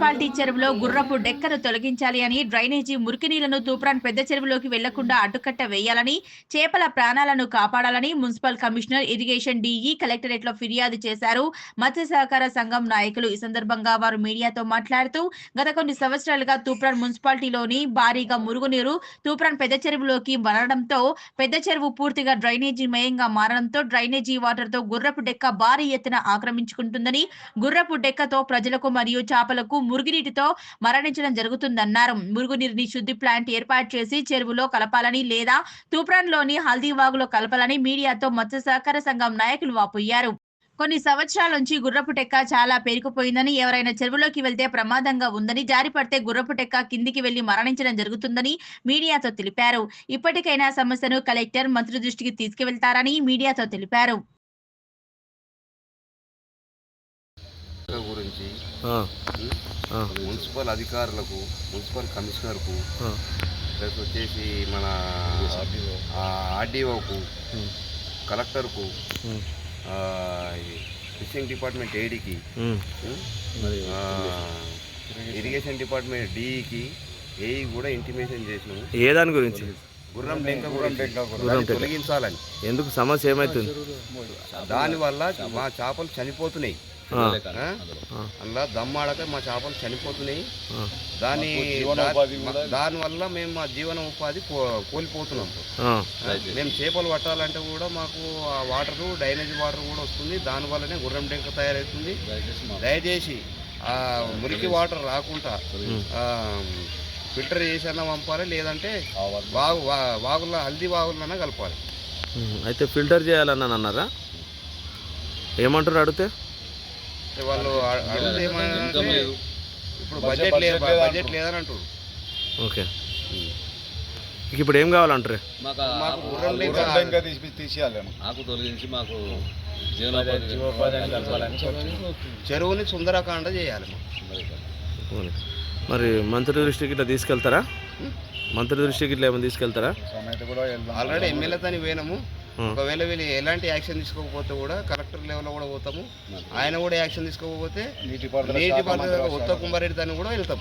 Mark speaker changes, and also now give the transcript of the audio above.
Speaker 1: Municipality చెరువులో గుర్రపు డెక్కను తొలగించాలి అని డ్రైనేజీ మురికి నీళ్ళను తూప్రాన్ పెద్ద చెరువులోకి వెళ్ళకుండా అడ్డుకట్ట వేయాలని చేపల ప్రాణాలను కాపాడాలని మున్సిపల్ కమిషనర్ ఇరిగేషన్ డిఈ కలెక్టరేట్లో ఫిర్యాదు చేశారు. మత్స్య సహకార సంఘం నాయకులు ఈ సందర్భంగా వారు మీడియాతో మాట్లాడుతూ గత కొన్ని సంవత్సరాలుగా తూప్రాన్ మున్సిపాలిటీలోని భారీగా మురుగునీరు తూప్రాన్ పెద్ద చెరువులోకి మరడంతో పెద్ద చెరువు పూర్తిగా డ్రైనేజీ మయంగా మారడంతో డ్రైనేజీ వాటర్తో గుర్రపు డెక్క భారీ ఎత్తున ఆక్రమించుకుంటుందని గుర్రపు డెక్కతో ప్రజలకు మరియు చేపలకు మురుగునీటితో మరణించడం జరుగుతుందన్నారు. మురుగునీరుని శుద్ధి ప్లాంట్ ఏర్పాటు చేసి చెరువులో కలపాలని లేదా తూప్రాన్లోని హల్దీవాగులో కలపాలని మీడియాతో మత్స్య సహకార సంఘం నాయకులు వాపోయారు. కొన్ని సంవత్సరాల నుంచి గుర్రపు టెక్క చాలా పేరుకుపోయిందని ఎవరైనా చెరువులోకి వెళ్తే ప్రమాదంగా ఉందని జారి పడితే గుర్రపు టెక్క కిందికి వెళ్ళి మరణించడం జరుగుతుందని మీడియాతో తెలిపారు. ఇప్పటికైనా సమస్యను కలెక్టర్ మంత్రి దృష్టికి తీసుకువెళ్తారని మీడియాతో తెలిపారు.
Speaker 2: గురించి మున్సిపల్ అధికారులకు మున్సిపల్ కమిషనర్కు
Speaker 3: ఆ,
Speaker 2: ప్లస్ వచ్చేసి మన ఆర్డీఓకు కలెక్టర్కు ఫిషింగ్ డిపార్ట్మెంట్ ఏడీకి ఇరిగేషన్. డిపార్ట్మెంట్ డిఈకి ఏఈ కూడా ఇంటిమేషన్ చేసినాము.
Speaker 3: ఏ దాని గురించి?
Speaker 2: గుర్రం డెంక
Speaker 3: డెంక.
Speaker 2: తొలగించాలని.
Speaker 3: ఎందుకు సమస్య ఏమవుతుంది
Speaker 2: దానివల్ల మా చేపలు చనిపోతున్నాయి. అందులో. దమ్మాడక మా చేపలు చనిపోతున్నాయి. దాని దానివల్ల మేము మా జీవన ఉపాధి కో- కోల్పోతున్నాం. మేము చేపలు పట్టాలంటే కూడా మాకు ఆ వాటరు డ్రైనేజ్ వాటర్ కూడా వస్తుంది. దానివల్లనే గుర్రం డెంక తయారవుతుంది. దయచేసి ఆ మురికి వాటర్ రాకుండా ఫిల్టర్ చేసన్నా పంపాలి లేదంటే వాగు వాగుల్లో హల్దీ వాగులన్నా కలపాలి.
Speaker 3: అయితే ఫిల్టర్ చేయాలని అన్నారా ఏమంటారు అడిగితే?
Speaker 2: వాళ్ళు అ- అడిగితే ఏమంటే ఇప్పుడు బడ్జెట్ లేదు బడ్జెట్ లేదని అంటారు
Speaker 3: ఓకే. ఇక ఇప్పుడు ఏం కావాలంటారు?
Speaker 4: మాకు
Speaker 2: గుర్రం డెంక
Speaker 5: ఇంకా తీసి తీసేయాలి
Speaker 4: ఆకు తొలగించి మాకు జీవనోపాధి
Speaker 2: చెరువుని సుందరకాండ చేయాలి.
Speaker 3: మరి మంత్రి దృష్టికి ఇట్లా తీసుకెళ్తారా? మంత్రి దృష్టికి ఇట్లా ఏమైనా తీసుకెళ్తారా?
Speaker 2: ఆల్రెడీ ఎమ్మెల్యేతోని పోయినాము.
Speaker 3: ఆ.
Speaker 2: ఒకవేళ వీళ్ళు ఎలాంటి యాక్షన్ తీసుకోకపోతే కూడా కలెక్టర్ లెవెల్లో కూడా పోతాము. ఆయన కూడా యాక్షన్ తీసుకోకపోతే
Speaker 5: నీటి పారుదల శాఖ.
Speaker 2: కుమారెడ్డి దాన్ని కూడా వెళ్తాం.